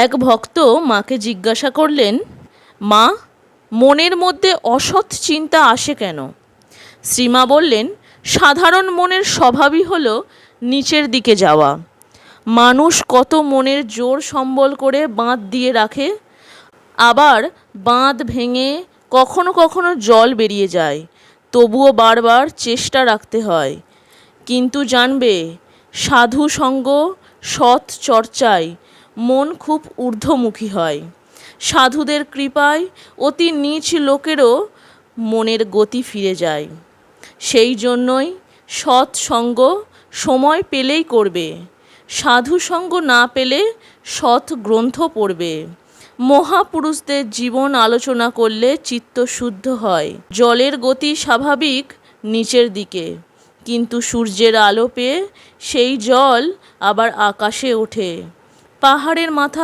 এক ভক্ত মাকে জিজ্ঞাসা করলেন, মা, মনের মধ্যে অসৎ চিন্তা আসে কেন? শ্রীমা বললেন, সাধারণ মনের স্বভাবই হল নিচের দিকে যাওয়া। মানুষ কত মনের জোর সম্বল করে বাঁধ দিয়ে রাখে, আবার বাঁধ ভেঙে কখনো কখনো জল বেরিয়ে যায়, তবুও বারবার চেষ্টা রাখতে হয়। কিন্তু জানবে সাধু সঙ্গ সৎ চর্চায় মন খুব ঊর্ধ্বমুখী হয়। সাধুদের কৃপায় অতি নীচ লোকেরও মনের গতি ফিরে যায়। সেই জন্যই সৎসঙ্গ সময় পেলেই করবে। সাধু সঙ্গ না পেলে সৎ গ্রন্থ পড়বে। মহাপুরুষদের জীবন আলোচনা করলে চিত্ত শুদ্ধ হয়। জলের গতি স্বাভাবিক নিচের দিকে। কিন্তু সূর্যের আলো পেয়ে সেই জল আবার আকাশে ওঠে। পাহাড়ের মাথা